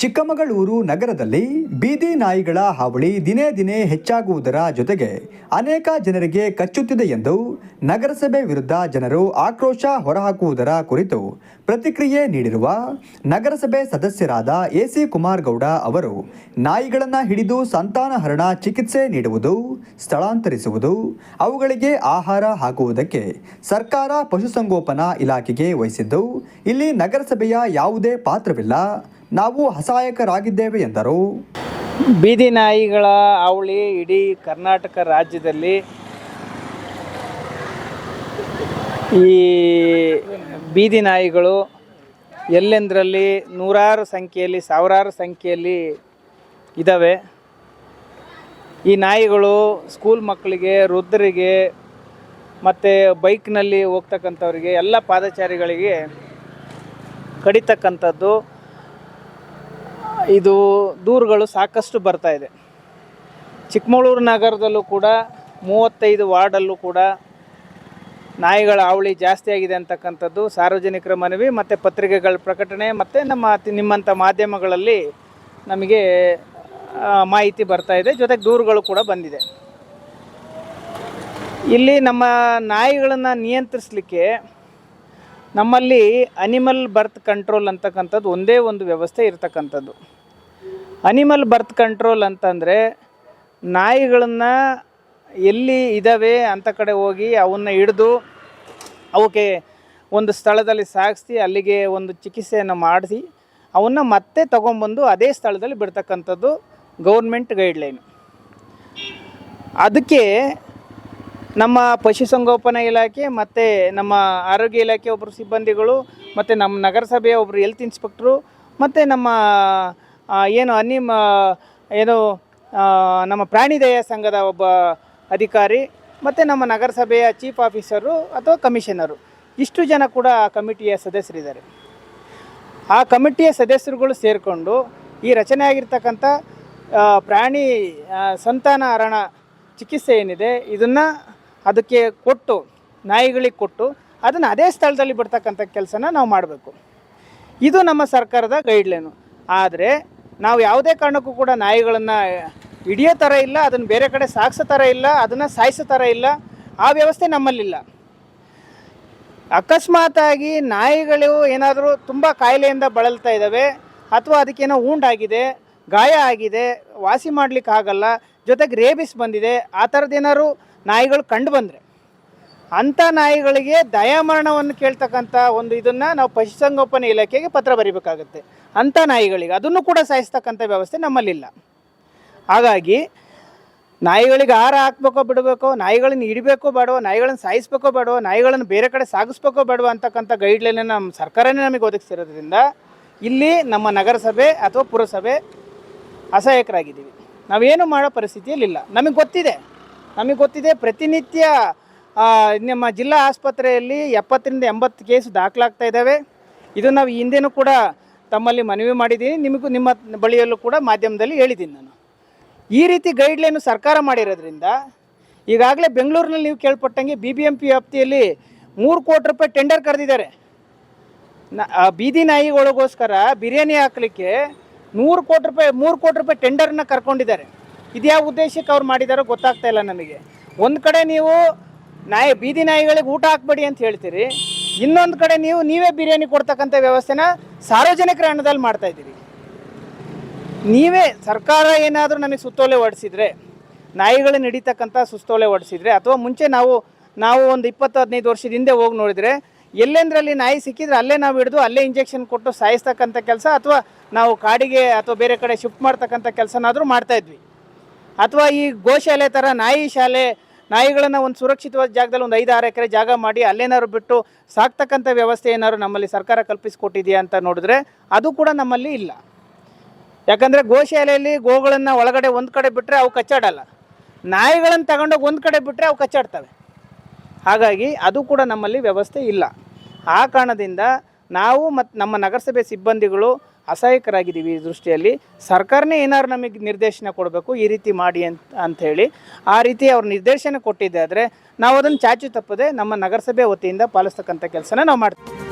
ಚಿಕ್ಕಮಗಳೂರು ನಗರದಲ್ಲಿ ಬೀದಿ ನಾಯಿಗಳ ಹಾವಳಿ ದಿನೇ ದಿನೇ ಹೆಚ್ಚಾಗುವುದರ ಜೊತೆಗೆ ಅನೇಕ ಜನರಿಗೆ ಕಚ್ಚುತ್ತಿದೆ ಎಂದು ನಗರಸಭೆ ವಿರುದ್ಧ ಜನರು ಆಕ್ರೋಶ ಹೊರಹಾಕುವುದರ ಕುರಿತು ಪ್ರತಿಕ್ರಿಯೆ ನೀಡಿರುವ ನಗರಸಭೆ ಸದಸ್ಯರಾದ ಎಸಿ ಕುಮಾರ್ ಗೌಡ ಅವರು, ನಾಯಿಗಳನ್ನು ಹಿಡಿದು ಸಂತಾನಹರಣ ಚಿಕಿತ್ಸೆ ನೀಡುವುದು, ಸ್ಥಳಾಂತರಿಸುವುದು, ಅವುಗಳಿಗೆ ಆಹಾರ ಹಾಕುವುದಕ್ಕೆ ಸರ್ಕಾರ ಪಶುಸಂಗೋಪನಾ ಇಲಾಖೆಗೆ ವಹಿಸಿದ್ದು, ಇಲ್ಲಿ ನಗರಸಭೆಯ ಯಾವುದೇ ಪಾತ್ರವಿಲ್ಲ. ನಾವು ಅಸಹಾಯಕರಾಗಿದ್ದೇವೆ ಎಂದರು. ಬೀದಿ ನಾಯಿಗಳ ಅವಳಿ ಇಡೀ ಕರ್ನಾಟಕ ರಾಜ್ಯದಲ್ಲಿ ಈ ಬೀದಿ ನಾಯಿಗಳು ಎಲ್ಲೆಂದರಲ್ಲಿ ನೂರಾರು ಸಂಖ್ಯೆಯಲ್ಲಿ, ಸಾವಿರಾರು ಸಂಖ್ಯೆಯಲ್ಲಿ ಇದ್ದಾವೆ. ಈ ನಾಯಿಗಳು ಸ್ಕೂಲ್ ಮಕ್ಕಳಿಗೆ, ವೃದ್ಧರಿಗೆ ಮತ್ತು ಬೈಕ್ನಲ್ಲಿ ಹೋಗ್ತಕ್ಕಂಥವ್ರಿಗೆ, ಎಲ್ಲ ಪಾದಚಾರಿಗಳಿಗೆ ಕಡಿತಕ್ಕಂಥದ್ದು. ಇದು ದೂರುಗಳು ಸಾಕಷ್ಟು ಬರ್ತಾ ಇದೆ. ಚಿಕ್ಕಮಗಳೂರು ನಗರದಲ್ಲೂ ಕೂಡ ಮೂವತ್ತೈದು ವಾರ್ಡಲ್ಲೂ ಕೂಡ ನಾಯಿಗಳ ಹಾವಳಿ ಜಾಸ್ತಿ ಆಗಿದೆ ಅಂತಕ್ಕಂಥದ್ದು. ಸಾರ್ವಜನಿಕರ ಮನವಿ ಮತ್ತು ಪತ್ರಿಕೆಗಳ ಪ್ರಕಟಣೆ ಮತ್ತು ನಮ್ಮ ನಿಮ್ಮಂಥ ಮಾಧ್ಯಮಗಳಲ್ಲಿ ನಮಗೆ ಮಾಹಿತಿ ಬರ್ತಾ ಇದೆ. ಜೊತೆಗೆ ದೂರುಗಳು ಕೂಡ ಬಂದಿದೆ. ಇಲ್ಲಿ ನಮ್ಮ ನಾಯಿಗಳನ್ನು ನಿಯಂತ್ರಿಸಲಿಕ್ಕೆ ನಮ್ಮಲ್ಲಿ ಅನಿಮಲ್ ಬರ್ತ್ ಕಂಟ್ರೋಲ್ ಅಂತಕ್ಕಂಥದ್ದು ಒಂದೇ ಒಂದು ವ್ಯವಸ್ಥೆ ಇರತಕ್ಕಂಥದ್ದು. ಅನಿಮಲ್ ಬರ್ತ್ ಕಂಟ್ರೋಲ್ ಅಂತಂದರೆ ನಾಯಿಗಳನ್ನು ಎಲ್ಲಿ ಇದ್ದಾವೆ ಅಂತ ಕಡೆ ಹೋಗಿ ಅವನ್ನ ಹಿಡಿದು ಅವಕ್ಕೆ ಒಂದು ಸ್ಥಳದಲ್ಲಿ ಸಾಗಿಸಿ ಅಲ್ಲಿಗೆ ಒಂದು ಚಿಕಿತ್ಸೆಯನ್ನು ಮಾಡಿಸಿ ಅವನ್ನ ಮತ್ತೆ ತಗೊಂಬಂದು ಅದೇ ಸ್ಥಳದಲ್ಲಿ ಬಿಡ್ತಕ್ಕಂಥದ್ದು ಗೌರ್ಮೆಂಟ್ ಗೈಡ್ಲೈನ್ ಅದಕ್ಕೆ ನಮ್ಮ ಪಶುಸಂಗೋಪನಾ ಇಲಾಖೆ ಮತ್ತು ನಮ್ಮ ಆರೋಗ್ಯ ಇಲಾಖೆ ಒಬ್ಬರು ಸಿಬ್ಬಂದಿಗಳು, ಮತ್ತು ನಮ್ಮ ನಗರಸಭೆಯ ಒಬ್ಬರು ಹೆಲ್ತ್ ಇನ್ಸ್ಪೆಕ್ಟ್ರು ಮತ್ತು ನಮ್ಮ ಏನು ಅನಿಮ, ಏನು ನಮ್ಮ ಪ್ರಾಣಿ ದಯಾ ಸಂಘದ ಒಬ್ಬ ಅಧಿಕಾರಿ, ಮತ್ತು ನಮ್ಮ ನಗರಸಭೆಯ ಚೀಫ್ ಆಫೀಸರು ಅಥವಾ ಕಮಿಷನರು ಇಷ್ಟು ಜನ ಕೂಡ ಆ ಕಮಿಟಿಯ ಸದಸ್ಯರಿದ್ದಾರೆ. ಆ ಕಮಿಟಿಯ ಸದಸ್ಯರುಗಳು ಸೇರಿಕೊಂಡು ಈ ರಚನೆ ಆಗಿರ್ತಕ್ಕಂಥ ಪ್ರಾಣಿ ಸಂತಾನ ಹರಣ ಚಿಕಿತ್ಸೆ ಏನಿದೆ, ಇದನ್ನು ಅದಕ್ಕೆ ಕೊಟ್ಟು, ನಾಯಿಗಳಿಗೆ ಕೊಟ್ಟು, ಅದನ್ನು ಅದೇ ಸ್ಥಳದಲ್ಲಿ ಬಿಡ್ತಕ್ಕಂಥ ಕೆಲಸನ ನಾವು ಮಾಡಬೇಕು. ಇದು ನಮ್ಮ ಸರ್ಕಾರದ ಗೈಡ್ಲೈನು ಆದರೆ ನಾವು ಯಾವುದೇ ಕಾರಣಕ್ಕೂ ಕೂಡ ನಾಯಿಗಳನ್ನು ಹಿಡಿಯೋ ಥರ ಇಲ್ಲ, ಅದನ್ನು ಬೇರೆ ಕಡೆ ಸಾಗಿಸೋ ಥರ ಇಲ್ಲ, ಅದನ್ನು ಸಾಯಿಸೋ ಥರ ಇಲ್ಲ, ಆ ವ್ಯವಸ್ಥೆ ನಮ್ಮಲ್ಲಿಲ್ಲ. ಅಕಸ್ಮಾತಾಗಿ ನಾಯಿಗಳು ಏನಾದರೂ ತುಂಬ ಕಾಯಿಲೆಯಿಂದ ಬಳಲ್ತಾ ಇದ್ದಾವೆ ಅಥವಾ ಅದಕ್ಕೇನೋ ಉಂಡಾಗಿದೆ ಗಾಯ ಆಗಿದೆ, ವಾಸಿ ಮಾಡ್ಲಿಕ್ಕೆ ಆಗಲ್ಲ ಜೊತೆಗೆ ರೇಬಿಸ್ ಬಂದಿದೆ, ಆ ಥರದ್ದು ಏನಾದ್ರು ನಾಯಿಗಳು ಕಂಡು ಬಂದರೆ. ಅಂಥ ನಾಯಿಗಳಿಗೆ ದಯಾಮರಣವನ್ನು ಕೇಳ್ತಕ್ಕಂಥ ಒಂದು ಇದನ್ನು ನಾವು ಪಶುಸಂಗೋಪನೆ ಇಲಾಖೆಗೆ ಪತ್ರ ಬರೀಬೇಕಾಗುತ್ತೆ. ಅಂಥ ನಾಯಿಗಳಿಗೆ ಅದನ್ನು ಕೂಡ ಸಾಯಿಸ್ತಕ್ಕಂಥ ವ್ಯವಸ್ಥೆ ನಮ್ಮಲ್ಲಿಲ್ಲ. ಹಾಗಾಗಿ ನಾಯಿಗಳಿಗೆ ಆಹಾರ ಹಾಕ್ಬೇಕೋ ಬಿಡಬೇಕೋ, ನಾಯಿಗಳನ್ನ ಇಡಬೇಕೋ ಬೇಡವೋ, ನಾಯಿಗಳನ್ನ ಸಾಯಿಸ್ಬೇಕೋ ಬೇಡವೋ, ನಾಯಿಗಳನ್ನು ಬೇರೆ ಕಡೆ ಸಾಗಿಸ್ಬೇಕೋ ಬೇಡವೋ ಅಂತಕ್ಕಂಥ ಗೈಡ್ಲೈನ್ ನಮ್ಮ ಸರ್ಕಾರನೇ ನಮಗೆ ಒದಗಿಸಿರೋದ್ರಿಂದ ಇಲ್ಲಿ ನಮ್ಮ ನಗರಸಭೆ ಅಥವಾ ಪುರಸಭೆ ಅಸಹಾಯಕರಾಗಿದ್ದೀವಿ. ನಾವೇನು ಮಾಡೋ ಪರಿಸ್ಥಿತಿಯಲ್ಲಿಲ್ಲ. ನಮಗೆ ಗೊತ್ತಿದೆ. ನಮಗೆ ಗೊತ್ತಿದೆ, ಪ್ರತಿನಿತ್ಯ ನಮ್ಮ ಜಿಲ್ಲಾ ಆಸ್ಪತ್ರೆಯಲ್ಲಿ ಎಪ್ಪತ್ತರಿಂದ ಎಂಬತ್ತು ಕೇಸ್ ದಾಖಲಾಗ್ತಾ ಇದ್ದಾವೆ ಇದು ನಾವು ಹಿಂದೆನೂ ಕೂಡ ತಮ್ಮಲ್ಲಿ ಮನವಿ ಮಾಡಿದ್ದೀನಿ ನಿಮಗೂ ನಿಮ್ಮ ಬಳಿಯಲ್ಲೂ ಕೂಡ ಮಾಧ್ಯಮದಲ್ಲಿ ಹೇಳಿದ್ದೀನಿ ನಾನು. ಈ ರೀತಿ ಗೈಡ್ಲೈನು ಸರ್ಕಾರ ಮಾಡಿರೋದ್ರಿಂದ ಈಗಾಗಲೇ ಬೆಂಗಳೂರಿನಲ್ಲಿ ನೀವು ಕೇಳ್ಪಟ್ಟಂಗೆ ಬಿ ಬಿ ಎಂ ಪಿ ವ್ಯಾಪ್ತಿಯಲ್ಲಿ ಮೂರು ಕೋಟಿ ರೂಪಾಯಿ ಟೆಂಡರ್ ಕರೆದಿದ್ದಾರೆ. ನ- ಬೀದಿ ನಾಯಿಗಳಿಗೋಸ್ಕರ ಬಿರಿಯಾನಿ ಹಾಕಲಿಕ್ಕೆ ನೂರು ಕೋಟಿ ರೂಪಾಯಿ, ಮೂರು ಕೋಟಿ ರೂಪಾಯಿ ಟೆಂಡರ್ನ ಕರ್ಕೊಂಡಿದ್ದಾರೆ. ಇದ್ಯಾವ ಉದ್ದೇಶಕ್ಕೆ ಅವ್ರು ಮಾಡಿದಾರೋ ಗೊತ್ತಾಗ್ತಾ ಇಲ್ಲ ನಮಗೆ. ಒಂದು ಕಡೆ ನೀವು ನಾಯಿ, ಬೀದಿ ನಾಯಿಗಳಿಗೆ ಊಟ ಹಾಕ್ಬೇಡಿ ಅಂತ ಹೇಳ್ತೀರಿ. ಇನ್ನೊಂದು ಕಡೆ ನೀವು ನೀವೇ ಬಿರಿಯಾನಿ ಕೊಡ್ತಕ್ಕಂಥ ವ್ಯವಸ್ಥೆನ ಸಾರ್ವಜನಿಕರ ಹಣದಲ್ಲಿ ಮಾಡ್ತಾ ಇದ್ದೀರಿ. ನೀವೇ ಸರ್ಕಾರ ಏನಾದರೂ ನಮಗೆ ಸುತ್ತೋಲೆ ಹೊಡಿಸಿದ್ರೆ ನಾಯಿಗಳು ನಡೀತಕ್ಕಂಥ ಸುಸ್ತೋಲೆ ಹೊಡಿಸಿದ್ರೆ ಅಥವಾ ಮುಂಚೆ ನಾವು ನಾವು ಒಂದು ಇಪ್ಪತ್ತು ಹದಿನೈದು ವರ್ಷದ ಹಿಂದೆ ಹೋಗಿ ನೋಡಿದರೆ, ಎಲ್ಲೆಂದ್ರಲ್ಲಿ ನಾಯಿ ಸಿಕ್ಕಿದ್ರೆ ಅಲ್ಲೇ ನಾವು ಹಿಡಿದು ಅಲ್ಲೇ ಇಂಜೆಕ್ಷನ್ ಕೊಟ್ಟು ಸಾಯಿಸ್ತಕ್ಕಂಥ ಕೆಲಸ ಅಥವಾ ನಾವು ಕಾಡಿಗೆ ಅಥವಾ ಬೇರೆ ಕಡೆ ಶಿಫ್ಟ್ ಮಾಡ್ತಕ್ಕಂಥ ಕೆಲಸನಾದರೂ ಮಾಡ್ತಾ ಇದ್ವಿ. ಅಥವಾ ಈ ಗೋಶಾಲೆ ಥರ ನಾಯಿ ಶಾಲೆ, ನಾಯಿಗಳನ್ನು ಒಂದು ಸುರಕ್ಷಿತವಾದ ಜಾಗದಲ್ಲಿ ಒಂದು ಐದು ಆರು ಎಕರೆ ಜಾಗ ಮಾಡಿ ಅಲ್ಲೇನಾದ್ರು ಬಿಟ್ಟು ಸಾಕ್ತಕ್ಕಂಥ ವ್ಯವಸ್ಥೆ ಏನಾದ್ರು ನಮ್ಮಲ್ಲಿ ಸರ್ಕಾರ ಕಲ್ಪಿಸಿಕೊಟ್ಟಿದೆಯಾ ಅಂತ ನೋಡಿದ್ರೆ ಅದು ಕೂಡ ನಮ್ಮಲ್ಲಿ ಇಲ್ಲ. ಯಾಕಂದರೆ ಗೋಶಾಲೆಯಲ್ಲಿ ಗೋಗಳನ್ನು ಒಳಗಡೆ ಒಂದು ಕಡೆ ಬಿಟ್ಟರೆ ಅವು ಕಚ್ಚಾಡಲ್ಲ. ನಾಯಿಗಳನ್ನು ತಗೊಂಡೋಗಿ ಒಂದು ಕಡೆ ಬಿಟ್ಟರೆ ಅವು ಕಚ್ಚಾಡ್ತವೆ. ಹಾಗಾಗಿ ಅದು ಕೂಡ ನಮ್ಮಲ್ಲಿ ವ್ಯವಸ್ಥೆ ಇಲ್ಲ. ಆ ಕಾರಣದಿಂದ ನಾವು ಮತ್ತು ನಮ್ಮ ನಗರಸಭೆ ಸಿಬ್ಬಂದಿಗಳು ಅಸಹಾಯಕರಾಗಿದ್ದೀವಿ ಈ ದೃಷ್ಟಿಯಲ್ಲಿ. ಸರ್ಕಾರನೇ ಏನಾದ್ರು ನಮಗೆ ನಿರ್ದೇಶನ ಕೊಡಬೇಕು, ಈ ರೀತಿ ಮಾಡಿ ಅಂತ ಅಂಥೇಳಿ ಆ ರೀತಿ ಅವ್ರು ನಿರ್ದೇಶನ ಕೊಟ್ಟಿದ್ದೆ ಆದರೆ ನಾವು ಅದನ್ನು ಚಾಚು ತಪ್ಪದೆ ನಮ್ಮ ನಗರಸಭೆ ವತಿಯಿಂದ ಪಾಲಿಸ್ತಕ್ಕಂಥ ಕೆಲಸನ ನಾವು ಮಾಡ್ತೀವಿ.